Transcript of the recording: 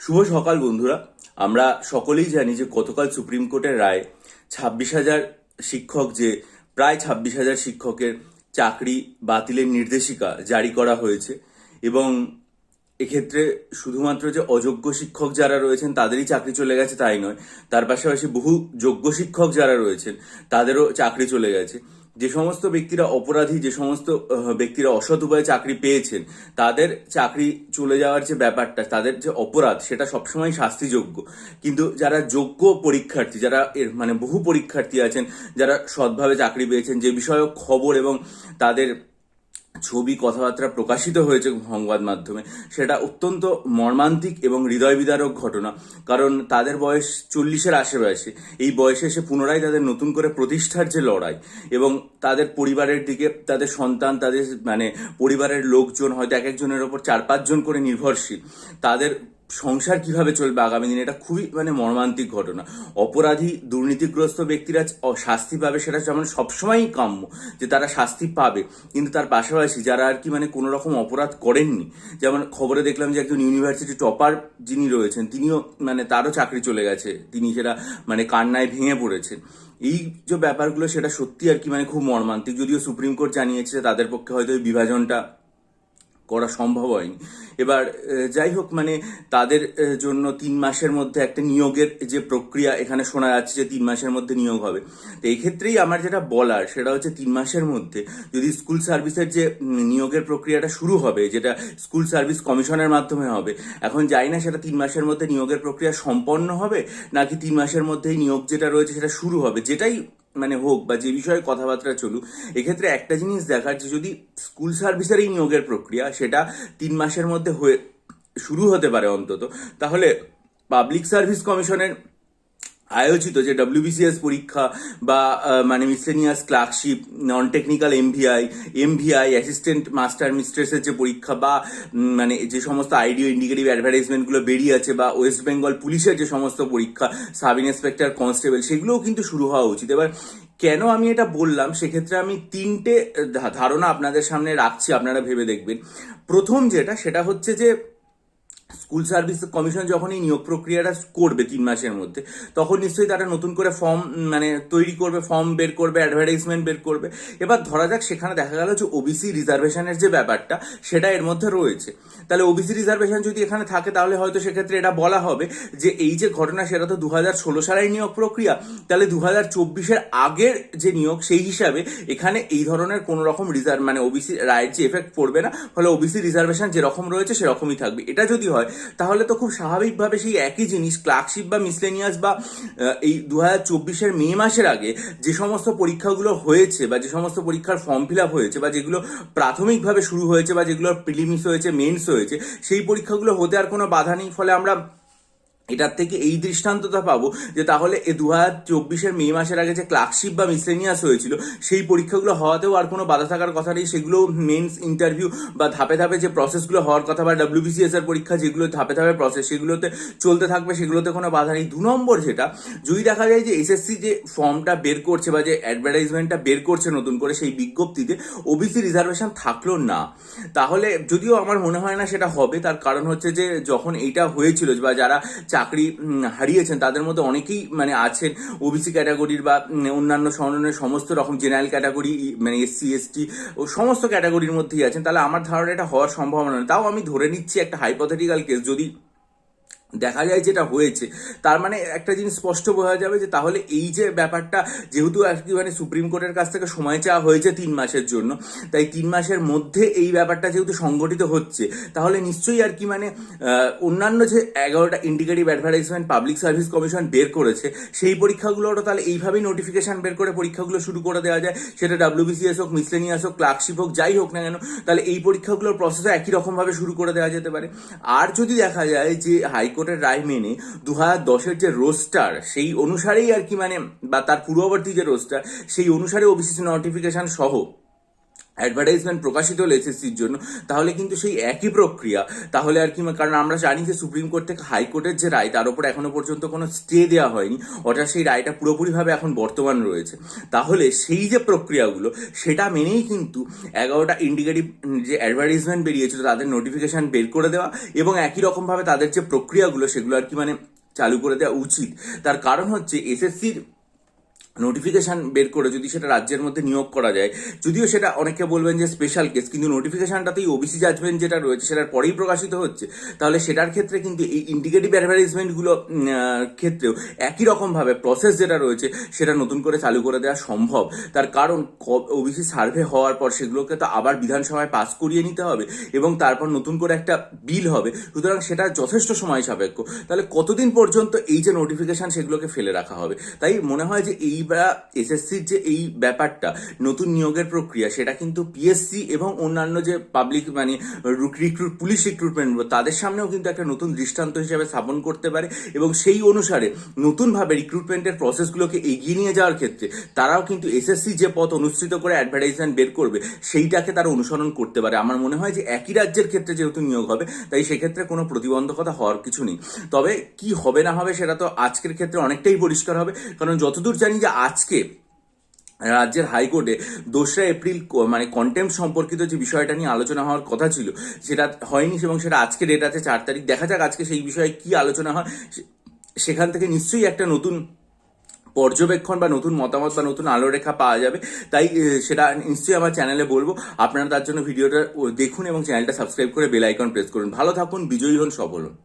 শুভ সকাল, বন্ধুরা। আমরা সকলেই জানি যে গতকাল সুপ্রিম কোর্টের রায় ছাব্বিশ হাজার শিক্ষক যে, প্রায় ছাব্বিশ হাজার শিক্ষকের চাকরি বাতিলের নির্দেশিকা জারি করা হয়েছে এবং এক্ষেত্রে শুধুমাত্র যে অযোগ্য শিক্ষক যারা রয়েছেন, তাদেরই চাকরি চলে গেছে তাই নয়। তার পাশাপাশি বহু যোগ্য শিক্ষক যারা রয়েছেন, তাদেরও চাকরি চলে গেছে। যে সমস্ত ব্যক্তিরা অপরাধী, যে সমস্ত ব্যক্তিরা অসৎ উপায়ে চাকরি পেয়েছেন, তাদের চাকরি চলে যাওয়ার যে ব্যাপারটা, তাদের যে অপরাধ, সেটা সবসময় শাস্তিযোগ্য। কিন্তু যারা যোগ্য পরীক্ষার্থী, যারা এর মানে বহু পরীক্ষার্থী আছেন, যারা সৎভাবে চাকরি পেয়েছেন, যে বিষয়ক খবর এবং তাদের ছবি কথাবার্তা প্রকাশিত হয়েছে সংবাদ মাধ্যমে, সেটা অত্যন্ত মর্মান্তিক এবং হৃদয় বিদারক ঘটনা। কারণ তাদের বয়স চল্লিশের আশেপাশে। এই বয়সে এসে পুনরায় তাদের নতুন করে প্রতিষ্ঠার যে লড়াই এবং তাদের পরিবারের দিকে, তাদের সন্তান, তাদের মানে পরিবারের লোকজন হয়তো এক একজনের ওপর চার পাঁচজন করে নির্ভরশীল। তাদের সংসার কীভাবে চলবে আগামী দিনে, এটা খুবই মানে মর্মান্তিক ঘটনা। অপরাধী, দুর্নীতিগ্রস্ত ব্যক্তিরা শাস্তি পাবে সেটা যেমন সবসময়ই কাম্য, যে তারা শাস্তি পাবে। কিন্তু তার পাশাপাশি যারা আর কি মানে কোনো রকম অপরাধ করেননি, যেমন খবরে দেখলাম যে একজন ইউনিভার্সিটি টপার যিনি রয়েছেন, তিনিও মানে তারও চাকরি চলে গেছে। তিনি সেটা মানে কান্নায় ভেঙে পড়েছেন। এই যে ব্যাপারগুলো, সেটা সত্যি আর কি মানে খুব মর্মান্তিক। যদিও সুপ্রিম কোর্ট জানিয়েছে তাদের পক্ষে হয়তো এই বিভাজনটা করা সম্ভব হয়নি। এবার যাই হোক মানে তাদের জন্য তিন মাসের মধ্যে একটা নিয়োগের যে প্রক্রিয়া এখানে শোনা যাচ্ছে যে তিন মাসের মধ্যে নিয়োগ হবে। তো এই ক্ষেত্রেই আমার যেটা বলার, সেটা হচ্ছে তিন মাসের মধ্যে যদি স্কুল সার্ভিসের যে নিয়োগের প্রক্রিয়াটা শুরু হবে, যেটা স্কুল সার্ভিস কমিশনের মাধ্যমে হবে, এখন যাই না সেটা তিন মাসের মধ্যে নিয়োগের প্রক্রিয়া সম্পন্ন হবে, নাকি তিন মাসের মধ্যেই নিয়োগ যেটা রয়েছে সেটা শুরু হবে, যেটাই মানে হোক বা যে বিষয়ে কথাবার্তা চলুক, এক্ষেত্রে একটা জিনিস দেখার যে যদি স্কুল সার্ভিসের এই নিয়োগের প্রক্রিয়া সেটা তিন মাসের মধ্যে হয়ে শুরু হতে পারে অন্তত, তাহলে পাবলিক সার্ভিস কমিশনের আয়োজিত যে ডব্লিউবিসিএস পরীক্ষা বা মানে miscellaneous clerkship non technical MVI MVI assistant master মিস্ট্রেসের যে পরীক্ষা বা মানে যে সমস্ত আইডিও ইন্ডিকেটিভ অ্যাডভার্টাইজমেন্টগুলো বেরিয়ে আছে বা ওয়েস্ট বেঙ্গল পুলিশের যে সমস্ত পরীক্ষা সাব ইন্সপেক্টর কনস্টেবল সেগুলোও কিন্তু শুরু হওয়া উচিত। এবার, কেন আমি এটা বললাম? সেক্ষেত্রে আমি তিনটে ধারণা আপনাদের সামনে রাখছি, আপনারা ভেবে দেখবেন। প্রথম যেটা, সেটা হচ্ছে যে স্কুল সার্ভিস কমিশন যখন এই নিয়োগ প্রক্রিয়াটা করবে তিন মাসের মধ্যে, তখন নিশ্চয়ই তারা নতুন করে ফর্ম মানে তৈরি করবে, ফর্ম বের করবে অ্যাডভার্টাইজমেন্ট বের করবে। এবার ধরা যাক, সেখানে দেখা গেল যে ওবিসি রিজার্ভেশনের যে ব্যাপারটা, সেটা এর মধ্যে রয়েছে। তাহলে ওবিসি রিজার্ভেশন যদি এখানে থাকে, তাহলে হয়তো সেক্ষেত্রে এটা বলা হবে যে এই যে ঘটনা, সেটা তো দু হাজার ষোলো সালের নিয়োগ প্রক্রিয়া। তাহলে দু হাজার চব্বিশের আগের যে নিয়োগ, সেই হিসাবে এখানে এই ধরনের কোনো রকম রিজার্ভ মানে ওবিসি রায়ের যে এফেক্ট পড়বে না। ফলে ওবিসি রিজার্ভেশন যেরকম রয়েছে, সেরকমই থাকবে। এটা যদি হয় তাহলে তো খুব স্বাভাবিকভাবে সেই একই জিনিস ক্লার্কশিপ বা মিসলেনিয়াস বা এই দু হাজার চব্বিশের মে মাসের আগে যে সমস্ত পরীক্ষাগুলো হয়েছে বা যে সমস্ত পরীক্ষার ফর্ম ফিল আপ হয়েছে বা যেগুলো প্রাথমিকভাবে শুরু হয়েছে বা যেগুলোর প্রিলিমিস হয়েছে মেন্স হয়েছে, সেই পরীক্ষাগুলো হতে আর কোনো বাধা নেই। ফলে আমরা এটার থেকে এই দৃষ্টান্তটা পাবো যে তাহলে এ দু হাজার চব্বিশের মে মাসের আগে যে ক্লার্কশিপ বা মিসলেনিয়াস হয়েছিল, সেই পরীক্ষাগুলো হওয়াতেও আর কোনো বাধা থাকার কথা নেই। সেগুলো মেন্স ইন্টারভিউ বা ধাপে ধাপে যে প্রসেসগুলো হওয়ার কথা বা ডাব্লিউবিসিএস এর পরীক্ষা যেগুলো ধাপে ধাপে প্রসেস সেগুলোতে চলতে থাকবে, সেগুলোতে কোনো বাধা নেই। দু নম্বর যেটা, যদি দেখা যায় যে এসএসসি যে ফর্মটা বের করছে বা যে অ্যাডভার্টাইজমেন্টটা বের করছে নতুন করে সেই বিজ্ঞপ্তিতে ওবিসি রিজার্ভেশন থাকল না, তাহলে যদিও আমার মনে হয় না সেটা হবে, তার কারণ হচ্ছে যে যখন এইটা হয়েছিল বা যারা চাকরি হারিয়েছেন, তাদের মধ্যে অনেকেই মানে আছেন ওবিসি ক্যাটাগরির বা অন্যান্য সননের সমস্ত রকম জেনারেল ক্যাটাগরি মানে এসসি এসটি ও সমস্ত ক্যাটাগরির মধ্যেই আছেন। তাহলে আমার ধারণা এটা হওয়ার সম্ভাবনা নেই। তাও আমি ধরে নিচ্ছি একটা হাইপোথেটিক্যাল কেস যদি দেখা যায় যেটা হয়েছে। তার মানে একটা জিনিস স্পষ্ট বোঝা যাবে যে তাহলে এই যে ব্যাপারটা, যেহেতু আর কি মানে সুপ্রিম কোর্টের কাছ থেকে সময় চাওয়া হয়েছে তিন মাসের জন্য, তাই তিন মাসের মধ্যে এই ব্যাপারটা যেহেতু সংগঠিত হচ্ছে, তাহলে নিশ্চয়ই আর কি মানে অন্যান্য যে এগারোটা indicative advertisement public service commission বের করেছে, সেই পরীক্ষাগুলোরও তাহলে এইভাবেই নোটিফিকেশান বের করে পরীক্ষাগুলো শুরু করে দেওয়া যায়। সেটা ডাব্লিউবিসিএস হোক মিসলেনিয়াস হোক ক্লার্কশিপ হোক, যাই হোক না কেন, তাহলে এই পরীক্ষাগুলোর প্রসেসও একই রকমভাবে শুরু করে দেওয়া যেতে পারে। আর যদি দেখা যায় যে হাইকোর্টের রায় মেনে দু হাজার দশের যে রোস্টার, সেই অনুসারেই আর কি মানে বা তার পূর্ববর্তী যে রোস্টার, সেই অনুসারে ওবিসি নোটিফিকেশন সহ অ্যাডভার্টাইজমেন্ট প্রকাশিত হলো এসএসসির জন্য, তাহলে কিন্তু সেই একই প্রক্রিয়া। তাহলে আর কি, কারণ আমরা জানি যে সুপ্রিম কোর্ট থেকে হাইকোর্টের যে রায়, তার উপর এখনও পর্যন্ত কোনো স্টে দেওয়া হয়নি। অর্থাৎ সেই রায়টা পুরোপুরিভাবে এখন বর্তমান রয়েছে। তাহলে সেই যে প্রক্রিয়াগুলো, সেটা মেনেই কিন্তু এগারোটা ইন্ডিকেটিভ যে অ্যাডভার্টাইজমেন্ট বেরিয়েছিল, তাদের নোটিফিকেশান বের করে দেওয়া এবং একই রকমভাবে তাদের যে প্রক্রিয়াগুলো, সেগুলো আর কি মানে চালু করে দেওয়া উচিত। তার কারণ হচ্ছে এসএসসির নোটিফিকেশন বের করে যদি সেটা রাজ্যের মধ্যে নিয়োগ করা যায়, যদিও সেটা অনেকে বলবেন যে স্পেশাল কেস কিন্তু নোটিফিকেশনটাতেই ওবিসি জাজমেন্ট যেটা রয়েছে সেটার পরেই প্রকাশিত হচ্ছে। তাহলে সেটার ক্ষেত্রে কিন্তু এই ইন্ডিকেটিভ অ্যাডভার্টাইজমেন্টগুলো ক্ষেত্রেও একই রকমভাবে প্রসেস যেটা রয়েছে, সেটা নতুন করে চালু করে দেওয়া সম্ভব। তার কারণ ওবিসি সার্ভে হওয়ার পর সেগুলোকে তো আবার বিধানসভায় পাস করিয়ে নিতে হবে এবং তারপর নতুন করে একটা বিল হবে। সুতরাং সেটা যথেষ্ট সময় সাপেক্ষ। তাহলে কতদিন পর্যন্ত এই যে নোটিফিকেশান সেগুলোকে ফেলে রাখা হবে? তাই মনে হয় যে এই বা এসএসসির যে এই ব্যাপারটা, নতুন নিয়োগের প্রক্রিয়া, সেটা কিন্তু পিএসসি এবং অন্যান্য যে পাবলিক মানে রিক্রুট পুলিশ রিক্রুটমেন্ট তাদের সামনেও কিন্তু একটা নতুন দৃষ্টান্ত হিসেবে স্থাপন করতে পারে এবং সেই অনুসারে নতুনভাবে রিক্রুটমেন্টের প্রসেসগুলোকে এগিয়ে নিয়ে যাওয়ার ক্ষেত্রে তারাও কিন্তু এসএসসি যে পথ অনুসৃত করে অ্যাডভার্টাইজমেন্ট বের করবে, সেইটাকে তারা অনুসরণ করতে পারে। আমার মনে হয় যে একই রাজ্যের ক্ষেত্রে যেহেতু নিয়োগ হবে, তাই সেক্ষেত্রে কোনো প্রতিবন্ধকতা হওয়ার কিছু নেই। তবে কি হবে না হবে সেটা তো আজকের ক্ষেত্রে অনেকটাই পরিষ্কার হবে, কারণ যতদূর জানি যে আজকে রাজ্যের হাইকোর্টে দোসরা এপ্রিল মানে কন্টেম্প সম্পর্কিত যে বিষয়টা নিয়ে আলোচনা হওয়ার কথা ছিল, সেটা হয়নি এবং সেটা আজকে ডেট আছে চার তারিখ। দেখা যাক আজকে সেই বিষয়ে কি আলোচনা হয়। সেখান থেকে নিশ্চয়ই একটা নতুন পর্যবেক্ষণ বা নতুন মতামত বা নতুন আলোরেখা পাওয়া যাবে। তাই সেটা নিশ্চয়ই আমার চ্যানেলে বলব। আপনারা তার জন্য ভিডিওটা দেখুন এবং চ্যানেলটা সাবস্ক্রাইব করে বেল আইকন প্রেস করুন। ভালো থাকুন, বিজয়ী হন, সফল হন।